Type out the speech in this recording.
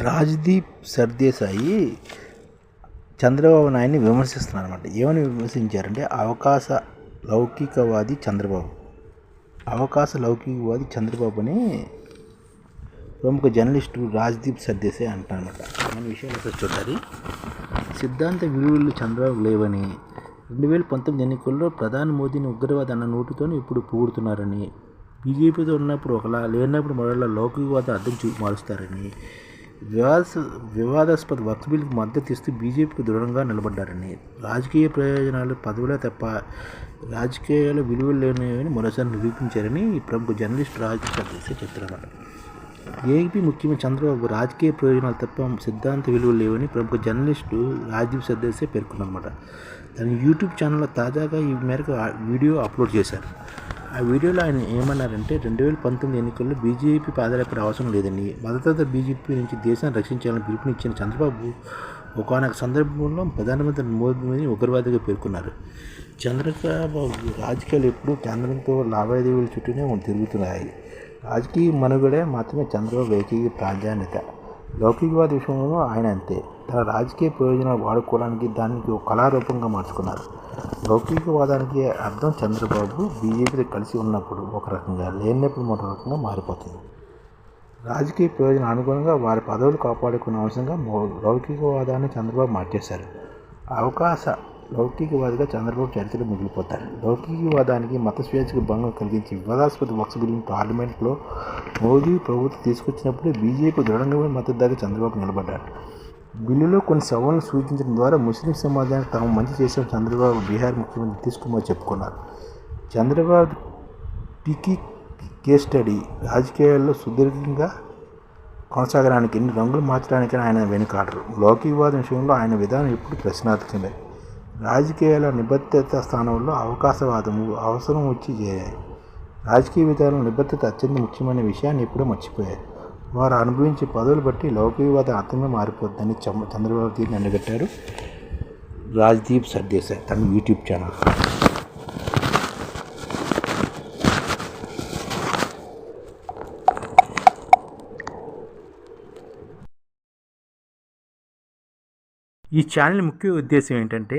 రాజ్దీప్ సర్దేశాయి చంద్రబాబు నాయుడిని విమర్శిస్తున్నారు అనమాట ఏమని విమర్శించారంటే అవకాశ లౌకికవాది చంద్రబాబు. అవకాశ లౌకికవాది చంద్రబాబు అని ప్రముఖ జర్నలిస్టు రాజ్దీప్ సర్దేశాయ్ అంటారనమాట మన విషయాలు ఒకసారి చూడాలి. సిద్ధాంత విలువలు చంద్రబాబు లేవని రెండు వేల పంతొమ్మిది ఎన్నికల్లో ప్రధాని మోదీని ఉగ్రవాది అన్న నోటితోనే ఇప్పుడు పొగుడుతున్నారని బీజేపీతో ఉన్నప్పుడు ఒకలా లేనప్పుడు మరోలా లౌకికవాద అర్థం చూ మారుస్తారని వివాద వివాదాస్పద వక్ఫ్ బిల్లుకు మద్దతు ఇస్తూ బీజేపీకి దృఢంగా నిలబడ్డారని. రాజకీయ ప్రయోజనాలు పదవులే తప్ప రాజకీయాల విలువలు లేనివని మరోసారి నిరూపించారని ప్రముఖ జర్నలిస్ట్ రాజ్ చంద్రశేఖర్ చెప్తున్నారు. ఏపీ ముఖ్యమంత్రి చంద్రబాబు రాజకీయ ప్రయోజనాలు తప్ప సిద్ధాంత విలువలు లేవని ప్రముఖ జర్నలిస్టు రాజీవ్ సర్దేశే పేర్కొన్నమాట తన యూట్యూబ్ ఛానల్లో తాజాగా ఈ మేరకు వీడియో అప్లోడ్ చేశారు. ఆ వీడియోలో ఆయన ఏమన్నారంటే రెండు వేల పంతొమ్మిది ఎన్నికల్లో బీజేపీ పాదయాత్ర అవసరం లేదని భద్రత బీజేపీ నుంచి దేశాన్ని రక్షించాలని పిలుపునిచ్చిన చంద్రబాబు ఒకనొక సందర్భంలో ప్రధానమంత్రి మోదీ మోదీని ఉగ్రవాదిగా పేర్కొన్నారు. చంద్రబాబు రాజకీయాలు ఎప్పుడూ కేంద్రంతో లావాదేవీల చుట్టూనే తిరుగుతున్నాయి. రాజకీయ మనుగడే మాత్రమే చంద్రబాబు ఏకైక ప్రాధాన్యత. లౌకికవాద విషయంలో ఆయన అంతే. తన రాజకీయ ప్రయోజనాలు వాడుకోవడానికి దానికి ఒక కళారూపంగా మార్చుకున్నారు. లౌకికవాదానికి అర్థం చంద్రబాబు బీజేపీతో కలిసి ఉన్నప్పుడు ఒక రకంగా లేనప్పుడు మరో రకంగా మారిపోతుంది. రాజకీయ ప్రయోజనం అనుగుణంగా వారి పదవులు కాపాడుకునే అంశంగా లౌకికవాదాన్ని చంద్రబాబు మార్చేశారు. అవకాశ లౌకికవాదిగా చంద్రబాబు చరిత్రలో మిగిలిపోతారు. లౌకికవాదానికి మత స్వేచ్ఛకు భంగం కలిగించి వివాదాస్పద వక్స్ బిల్లును పార్లమెంట్లో మోదీ ప్రభుత్వం తీసుకొచ్చినప్పుడే బీజేపీ దృఢంగా మద్దతుదాగా చంద్రబాబు నిలబడ్డారు. బిల్లులో కొన్ని సవాళ్ళను సూచించడం ద్వారా ముస్లిం సమాజానికి తాము మంచి చేసిన చంద్రబాబు బీహార్ ముఖ్యమంత్రి తీసుకుమని చెప్పుకున్నారు. చంద్రబాబు టికీ కేస్ స్టడీ రాజకీయాల్లో సుదీర్ఘంగా కొనసాగడానికి ఎన్ని రంగులు మార్చడానికి ఆయన వెనుకాడరు. లౌకికవాదం విషయంలో ఆయన విధానం ఎప్పుడు ప్రశ్నార్థకమే. రాజకీయాల నిబద్ధత స్థానంలో అవకాశవాదము అవసరం వచ్చి చేరాయి. రాజకీయ విధానం నిబద్ధత అత్యంత ముఖ్యమైన విషయాన్ని ఎప్పుడూ మర్చిపోయారు వారు అనుభవించే పదవులు బట్టి లౌకికవాదం అర్థమే మారిపోద్దని చంద్రబాబు దీన్ని ఎండగట్టారు రాజ్దీప్ సర్దేశాయ్ తన యూట్యూబ్ ఛానల్. ఈ ఛానల్ ముఖ్య ఉద్దేశం ఏంటంటే